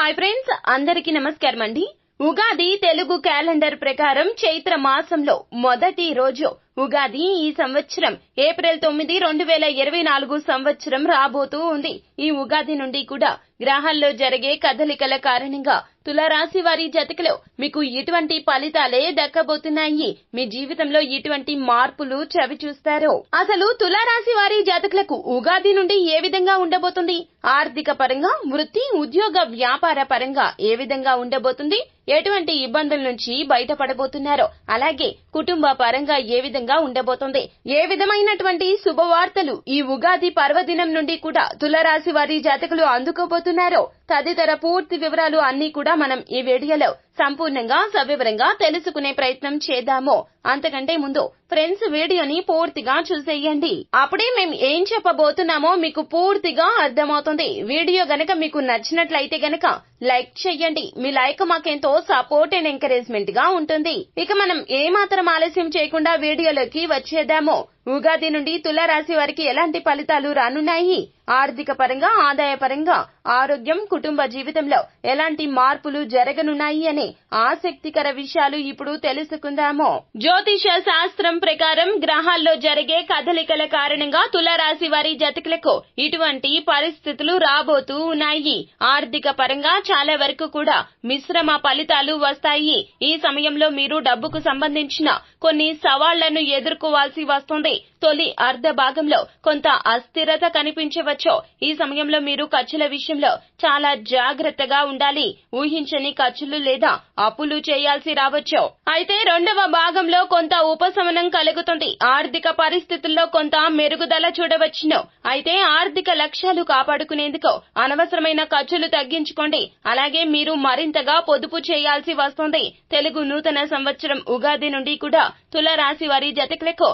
Hi friends అందరికీ నమస్కారం అండి. ఉగాది తెలుగు క్యాలెండర్ ప్రకారం చైత్ర మాసంలో మొదటి రోజు ఉగాది ఈ సంవత్సరం. ఏప్రిల్ తొమ్మిది రెండు వేల ఇరవై నాలుగు సంవత్సరం రాబోతూ ఉంది. ఈ ఉగాది నుండి కూడా గ్రహాల్లో జరిగే కదలికల కారణంగా తులారాశి వారి జతకలో మీకు ఇటువంటి ఫలితాలే దక్కబోతున్నాయి. మీ జీవితంలో ఇటువంటి మార్పులు చవి చూస్తారు. అసలు తులారాశి వారి జాతకులకు ఉగాది నుండి ఏ విధంగా ఉండబోతుంది? ఆర్థిక పరంగా వృత్తి ఉద్యోగ వ్యాపార పరంగా ఏ విధంగా ఉండబోతుంది? ఎటువంటి ఇబ్బందుల నుంచి బయటపడబోతున్నారో అలాగే కుటుంబ పరంగా ఏ విధంగా ఉండబోతుంది? ఏ విధమైనటువంటి శుభవార్తలు ఈ ఉగాది పర్వదినం నుండి కూడా తులరాశి వారి జాతకులు అందుకోబోతున్నారో తదితర పూర్తి వివరాలు అన్ని కూడా మనం ఈ వీడియోలో సంపూర్ణంగా సవివరంగా తెలుసుకునే ప్రయత్నం చేద్దాము. అంతకంటే ముందు ఫ్రెండ్స్ వీడియోని పూర్తిగా చూసేయండి. అప్పుడే మేము ఏం చెప్పబోతున్నామో మీకు పూర్తిగా అర్థమవుతుంది. వీడియో గనక మీకు నచ్చినట్లయితే గనక లైక్ చెయ్యండి మీ లైక్ మాకెంతో సపోర్ట్ అండ్ ఎంకరేజ్మెంట్గా ఉంటుంది. ఇక మనం ఏమాత్రం ఆలస్యం చేయకుండా వీడియోలోకి వచ్చేద్దాము. ఉగాది నుండి తులారాశి వారికి ఎలాంటి ఫలితాలు రానున్నాయి? ఆర్థిక పరంగా ఆదాయ పరంగా ఆరోగ్యం కుటుంబ జీవితంలో ఎలాంటి మార్పులు జరగనున్నాయి అనే ఆసక్తికర విషయాలు ఇప్పుడు తెలుసుకుందాము. జ్యోతిష శాస్త్రం ప్రకారం గ్రహాల్లో జరిగే కదలికల కారణంగా తులరాశి వారి జతకులకు ఇటువంటి పరిస్థితులు రాబోతూ ఉన్నాయి. ఆర్థిక పరంగా చాలా వరకు కూడా మిశ్రమ ఫలితాలు వస్తాయి. ఈ సమయంలో మీరు డబ్బుకు సంబంధించిన కొన్ని సవాళ్ళను ఎదుర్కోవాల్సి వస్తుంది. తొలి అర్ధ భాగంలో కొంత అస్థిరత కనిపించవచ్చు ఈ సమయంలో మీరు ఖర్చుల విషయంలో చాలా జాగ్రత్తగా ఉండాలి. ఊహించని ఖర్చులు లేదా అప్పులు చేయాల్సి రావచ్చు. అయితే రెండవ భాగంలో కొంత ఉపశమనం కలుగుతుంది. ఆర్థిక పరిస్థితుల్లో కొంత మెరుగుదల చూడవచ్చును. అయితే ఆర్థిక లక్ష్యాలు కాపాడుకునేందుకు అనవసరమైన ఖర్చులు తగ్గించుకోండి. అలాగే మీరు మరింతగా పొదుపు చేయాల్సి వస్తుంది. తెలుగు నూతన సంవత్సరం ఉగాది నుండి కూడా తులరాశి వారి జతకులకు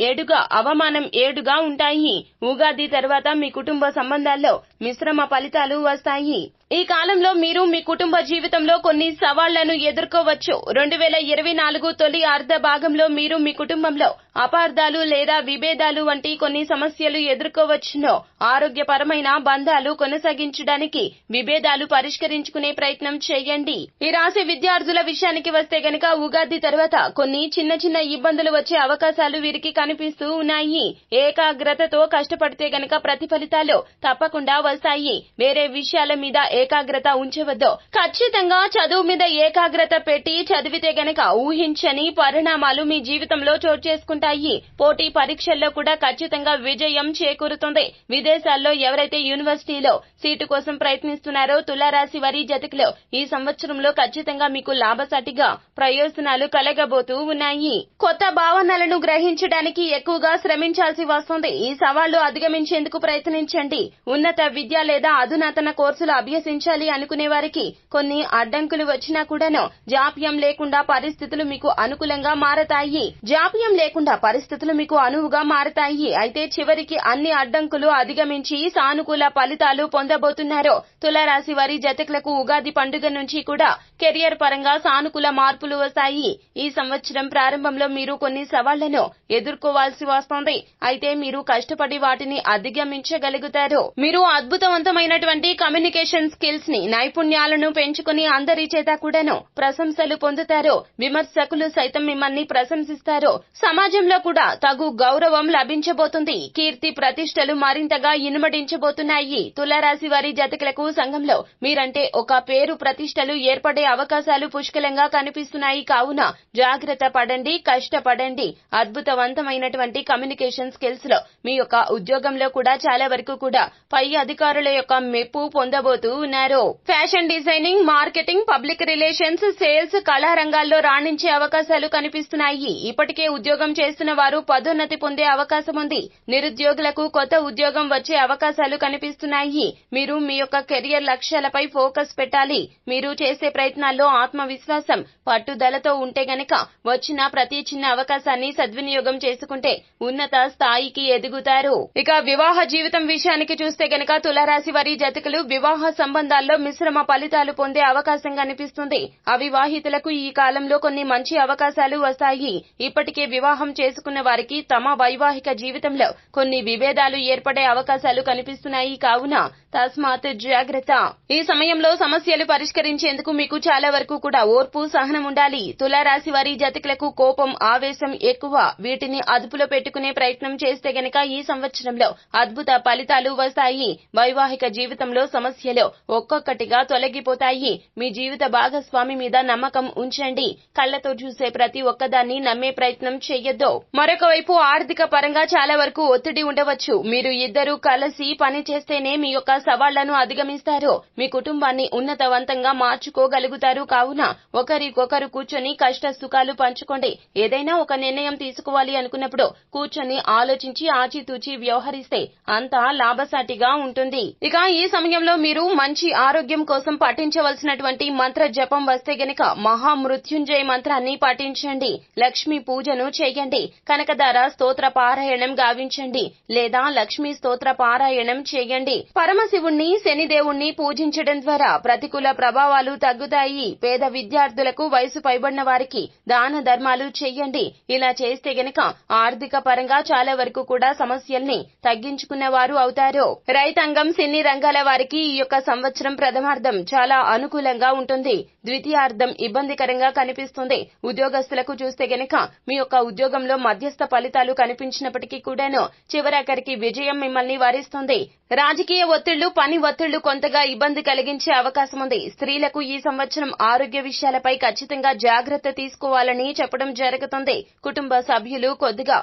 ఏడుగా అవమానం ఏడుగా ఉంటాయి. ఉగాది తర్వాత మీ కుటుంబ సంబంధాల్లో మిశ్రమ ఫలితాలు వస్తాయి. ఈ కాలంలో మీరు మీ కుటుంబ జీవితంలో కొన్ని సవాళ్ళను ఎదుర్కోవచ్చు. రెండు వేల ఇరవై నాలుగు తొలి అర్ధ భాగంలో మీరు మీ కుటుంబంలో అపార్థాలు లేదా విభేదాలు వంటి కొన్ని సమస్యలు ఎదుర్కోవచ్చును. ఆరోగ్యపరమైన బంధాలు కొనసాగించడానికి విభేదాలు పరిష్కరించుకునే ప్రయత్నం చేయండి. ఈ రాశి విద్యార్థుల విషయానికి వస్తే గనక ఉగాది తర్వాత కొన్ని చిన్న చిన్న ఇబ్బందులు వచ్చే అవకాశాలు వీరికి కనిపిస్తూ ఉన్నాయి. ఏకాగ్రతతో కష్టపడితే గనక ప్రతిఫలితాలు తప్పకుండా వస్తాయి. వేరే విషయాల మీద ఏకాగ్రత ఉంచవద్దో. ఖచ్చితంగా చదువు మీద ఏకాగ్రత పెట్టి చదివితే గనక ఊహించని పరిణామాలు మీ జీవితంలో చోటు చేసుకుంటాయి. పోటీ పరీక్షల్లో కూడా ఖచ్చితంగా విజయం చేకూరుతుంది. విదేశాల్లో ఎవరైతే యూనివర్సిటీలో సీటు కోసం ప్రయత్నిస్తున్నారో తులారాశి వారి జతకులో ఈ సంవత్సరంలో ఖచ్చితంగా మీకు లాభసాటిగా ప్రయోజనాలు కలగబోతూ ఉన్నాయి. కొత్త భావనలను గ్రహించడానికి ఎక్కువగా శ్రమించాల్సి వస్తుంది. ఈ సవాళ్ళు అధిగమించేందుకు ప్రయత్నించండి. ఉన్నత విద్య లేదా అధునాతన కోర్సులు అభ్యసించాలి అనుకునే వారికి కొన్ని అడ్డంకులు వచ్చినా కూడాను జాప్యం లేకుండా పరిస్థితులు మీకు అనుకూలంగా మారతాయి. జాప్యం లేకుండా పరిస్థితులు మీకు అనువుగా మారతాయి. అయితే చివరికి అన్ని అడ్డంకులు అధిగమించి సానుకూల ఫలితాలు పొందబోతున్నారు. తులారాశి వారి జతకులకు ఉగాది పండుగ నుంచి కూడా కెరియర్ పరంగా సానుకూల మార్పులు వస్తాయి. ఈ సంవత్సరం ప్రారంభంలో మీరు కొన్ని సవాళ్ళను ఎదుర్కోవాల్సి వస్తుంది. అయితే మీరు కష్టపడి వాటిని అధిగమించగలుగుతారు. మీరు అద్భుతవంతమైనటువంటి కమ్యూనికేషన్ స్కిల్స్ని నైపుణ్యాలను పెంచుకుని అందరి చేత కూడాను ప్రశంసలు పొందుతారో విమర్శకులు సైతం మిమ్మల్ని ప్రశంసిస్తారో సమాజంలో కూడా తగు గౌరవం లభించబోతుంది. కీర్తి ప్రతిష్టలు మరింతగా ఇనుమడించబోతున్నాయి. తులారాశి వారి జతకులకు సంఘంలో మీరంటే ఒక పేరు ప్రతిష్టలు ఏర్పడే అవకాశాలు పుష్కలంగా కనిపిస్తున్నాయి. కావున జాగ్రత్త పడండి కష్టపడండి. అద్భుతవంతమైనటువంటి కమ్యూనికేషన్ స్కిల్స్లో మీ యొక్క ఉద్యోగంలో కూడా చాలా వరకు కూడా పై అధికారుల యొక్క మెప్పు పొందబోతూ ఉన్నారు? Fashion designing marketing public relations sales కళా రంగాల్లో రాణించే అవకాశాలు కనిపిస్తున్నాయి. ఇప్పటికే ఉద్యోగం చేస్తున్న వారు పదోన్నతి పొందే అవకాశం ఉంది. నిరుద్యోగులకు కొత్త ఉద్యోగం వచ్చే అవకాశాలు కనిపిస్తున్నాయి. మీరు మీ యొక్క కెరియర్ లక్ష్యాలపై ఫోకస్ పెట్టాలి. మీరు చేసే ప్రయత్నాల్లో ఆత్మవిశ్వాసం పట్టుదలతో ఉంటే గనక వచ్చిన ప్రతి చిన్న అవకాశాన్ని సద్వినియోగం చేసుకుంటే ఉన్నత స్థాయికి ఎదుగుతారు. ఇక వివాహ జీవితం విషయానికి చూస్తే గనక తులారాశి వారి జతకులు వివాహ సంబంధాల్లో మిశ్రమ ఫలితాలు పొందే అవకాశం కనిపిస్తుంది. అవివాహితులకు ఈ కాలంలో కొన్ని మంచి అవకాశాలు వస్తాయి. ఇప్పటికే వివాహం చేసుకున్న వారికి తమ వైవాహిక జీవితంలో కొన్ని విభేదాలు ఏర్పడే అవకాశాలు కనిపిస్తున్నాయి కావున తస్మాత్ జాగ్రత్త. ఈ సమయంలో సమస్యలు పరిష్కరించేందుకు మీకు చాలా వరకు కూడా ఓర్పు సహనం ఉండాలి. తులారాశి వారి జతకులకు కోపం ఆవేశం ఎక్కువ. వీటిని అదుపులో పెట్టుకునే ప్రయత్నం చేస్తే గనక ఈ సంవత్సరంలో అద్భుత ఫలితాలు వస్తాయి. వైవాహిక జీవితంలో సమస్యలు ఒక్కొక్కటిగా తొలగిపోతాయి. మీ జీవిత భాగస్వామి మీద నమ్మకం ఉంచండి. కళ్ళతో చూసే ప్రతి ఒక్కదాన్ని నమ్మే ప్రయత్నం చెయ్యొద్దు. మరొక వైపు ఆర్థిక పరంగా చాలా వరకు ఒత్తిడి ఉండవచ్చు. మీరు ఇద్దరు కలిసి పని చేస్తేనే మీ యొక్క సవాళ్ళను అధిగమిస్తారు. మీ కుటుంబాన్ని ఉన్నతవంతంగా మార్చుకోగలుగుతారు. కావున ఒకరికొకరు కూర్చొని కష్ట సుఖాలు పంచుకోండి. ఏదైనా ఒక నిర్ణయం తీసుకోవాలి అనుకున్నప్పుడు కూర్చొని ఆలోచించి ఆచితూచి వ్యవహరిస్తే అంతా లాభసాటిగా ఉంటుంది. ఇక ఈ సమయంలో మీరు మంచి ఆరోగ్యం కోసం పఠించవలసినటువంటి మంత్ర జపం వస్తే గనక మహామృత్యుంజయ మంత్రాన్ని పఠించండి. లక్ష్మీ పూజను చేయండి. కనకదార స్తోత్ర పారాయణం గావించండి. లేదా లక్ష్మీ స్తోత్ర పారాయణం చేయండి. పరమశివుణ్ణి శనిదేవుణ్ణి పూజించడం ద్వారా ప్రతికూల ప్రభావాలు తగ్గుతాయి. పేద విద్యార్థులకు వయసు పైబడిన వారికి దాన ధర్మాలు చేయండి. ఇలా చేస్తే గనక ఆర్థిక పరంగా చాలా వరకు కూడా సమస్యల్ని తగ్గించుకున్న వారు అవుతారు. రైతాంగం సిన్ని రంగాల వారికి ఈ యొక్క సంవత్సరం ప్రథమార్థం చాలా అనుకూలంగా ఉంటుంది. ద్వితీయార్థం ఇబ్బందికరంగా కనిపిస్తుంది. ఉద్యోగస్తులకు చూస్తే గనక మీ యొక్క ఉద్యోగంలో మధ్యస్థ ఫలితాలు కనిపించినప్పటికీ కూడాను చివరాఖరికి విజయం మిమ్మల్ని వారిస్తుంది. రాజకీయ ఒత్తిళ్ళు పని ఒత్తిళ్ళు కొంతగా ఇబ్బంది కలిగించే అవకాశం ఉంది. స్త్రీలకు ఈ సంవత్సరం ఆరోగ్య విషయాలపై ఖచ్చితంగా జాగ్రత్త తీసుకోవాలని చెప్పడం జరుగుతుంది. కుటుంబ సభ్యులు కొద్దిగా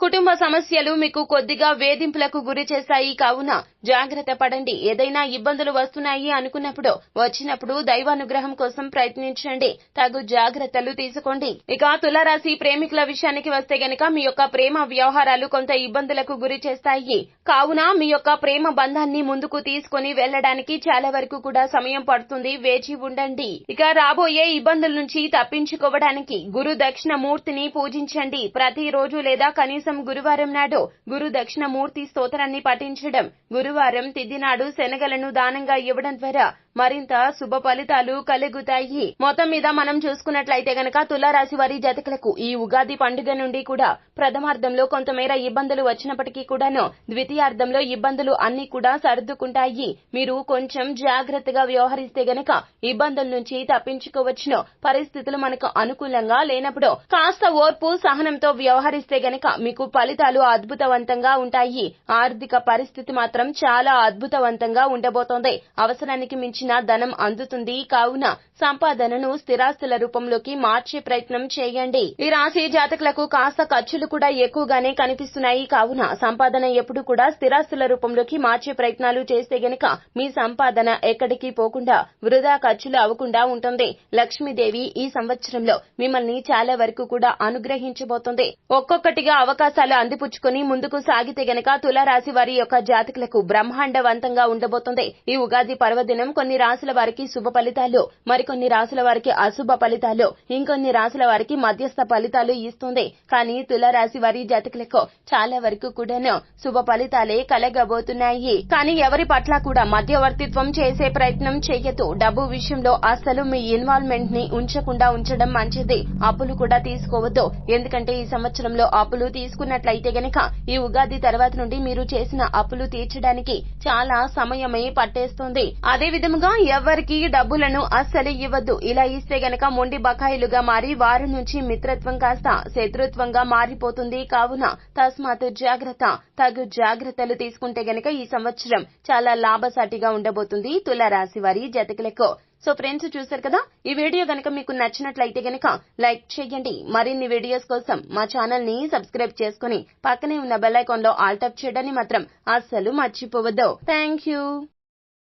కుటుంబ సమస్యలు మీకు కొద్దిగా వేధింపులకు గురి చేశాయి కావున జాగ్రత్త పడండి. ఏదైనా ఇబ్బందులు వస్తున్నాయి అనుకున్నప్పుడు వచ్చినప్పుడు దైవానుగ్రహం కోసం ప్రయత్నించండి. తగు జాగ్రత్తలు తీసుకోండి. ఇక తులారాశి ప్రేమికుల విషయానికి వస్తే గనక మీ యొక్క ప్రేమ వ్యవహారాలు కొంత ఇబ్బందులకు గురి చేస్తాయి. కావున మీ యొక్క ప్రేమ బంధాన్ని ముందుకు తీసుకుని వెళ్ళడానికి చాలా వరకు కూడా సమయం పడుతుంది. వేచి ఉండండి. ఇక రాబోయే ఇబ్బందుల నుంచి తప్పించుకోవడానికి గురు దక్షిణ మూర్తిని పూజించండి. ప్రతిరోజు లేదా కనీసం గురువారం నాడు గురు దక్షిణ మూర్తి స్తోత్రాన్ని పఠించడం గురువారం తిథి నాడు శనగలను దానంగా ఇవ్వడం ద్వారా మరింత శుభ ఫలితాలు కలుగుతాయి. మొత్తం మీద మనం చూసుకున్నట్లయితే గనక తులారాశి వారి జాతకులకు ఈ ఉగాది పండుగ నుండి కూడా ప్రథమార్థంలో కొంతమేర ఇబ్బందులు వచ్చినప్పటికీ కూడాను ద్వితీయార్థంలో ఇబ్బందులు అన్ని కూడా సర్దుకుంటాయి. మీరు కొంచెం జాగ్రత్తగా వ్యవహరిస్తే గనక ఇబ్బందుల నుంచి తప్పించుకోవచ్చును. పరిస్థితులు మనకు అనుకూలంగా లేనప్పుడు కాస్త ఓర్పు సహనంతో వ్యవహరిస్తే గనక మీకు ఫలితాలు అద్భుతవంతంగా ఉంటాయి. ఆర్థిక పరిస్థితి మాత్రం చాలా అద్భుతవంతంగా ఉండబోతోంది. అవసరానికి మించిన ధనం అందుతుంది. కావున సంపాదనను స్థిరాస్తుల రూపంలోకి మార్చే ప్రయత్నం చేయండి. ఈ రాశి జాతకులకు కాస్త ఖర్చులు కూడా ఎక్కువగానే కనిపిస్తున్నాయి. కావున సంపాదన ఎప్పుడు కూడా స్థిరాస్తుల రూపంలోకి మార్చే ప్రయత్నాలు చేస్తే గనక మీ సంపాదన ఎక్కడికి పోకుండా వృధా ఖర్చులు అవ్వకుండా ఉంటుంది. లక్ష్మీదేవి ఈ సంవత్సరంలో మిమ్మల్ని చాలా వరకు కూడా అనుగ్రహించబోతుంది. ఒక్కొక్కటిగా అవకాశాలు అందిపుచ్చుకుని ముందుకు సాగితే గనక తులారాశి వారి యొక్క జాతకులకు బ్రహ్మాండవంతంగా ఉండబోతుంది. ఈ ఉగాది పర్వదినం కొన్ని రాశుల వారికి శుభ ఫలితాలు మరికొన్ని రాశుల వారికి అశుభ ఫలితాలు ఇంకొన్ని రాశుల వారికి మధ్యస్థ ఫలితాలు ఇస్తుంది. కానీ తులారాశి వారి జాతకులకు చాలా వరకు కూడాను శుభ ఫలితాలే కలగబోతున్నాయి. కానీ ఎవరి పట్ల కూడా మధ్యవర్తిత్వం చేసే ప్రయత్నం చేయదు డబ్బు విషయంలో అసలు మీ ఇన్వాల్వ్మెంట్ని ఉంచకుండా ఉంచడం మంచిది. అప్పులు కూడా తీసుకోవద్దు. ఎందుకంటే ఈ సంవత్సరంలో అప్పులు తీసుకున్నట్లయితే గనక ఈ ఉగాది తర్వాత నుండి మీరు చేసిన అప్పులు తీర్చడానికి చాలా సమయమే పట్టేస్తుంది. అదే విధముగా ఎవరికి డబ్బులను అస్సలు ఇవ్వద్దు. ఇలా ఇస్తే గనక మొండి బకాయిలుగా మారి వారి నుంచి మిత్రత్వం కాస్త శత్రుత్వంగా మారిపోతుంది. కావున తస్మాత్ జాగ్రత్త. తగు జాగ్రత్తలు తీసుకుంటే గనక ఈ సంవత్సరం చాలా లాభసాటిగా ఉండబోతుంది. తులారాశి వారి జతకులకు. సో ఫ్రెండ్స్ చూశారు కదా? ఈ వీడియో గనక మీకు నచ్చినట్లయితే గనక లైక్ చేయండి. మరిన్ని వీడియోస్ కోసం మా ఛానల్ని సబ్స్క్రైబ్ చేసుకుని పక్కనే ఉన్న బెల్ ఐకాన్లో ఆల్ టప్ చేయడాన్ని మాత్రం అస్సలు మర్చిపోవద్దు. Thank you.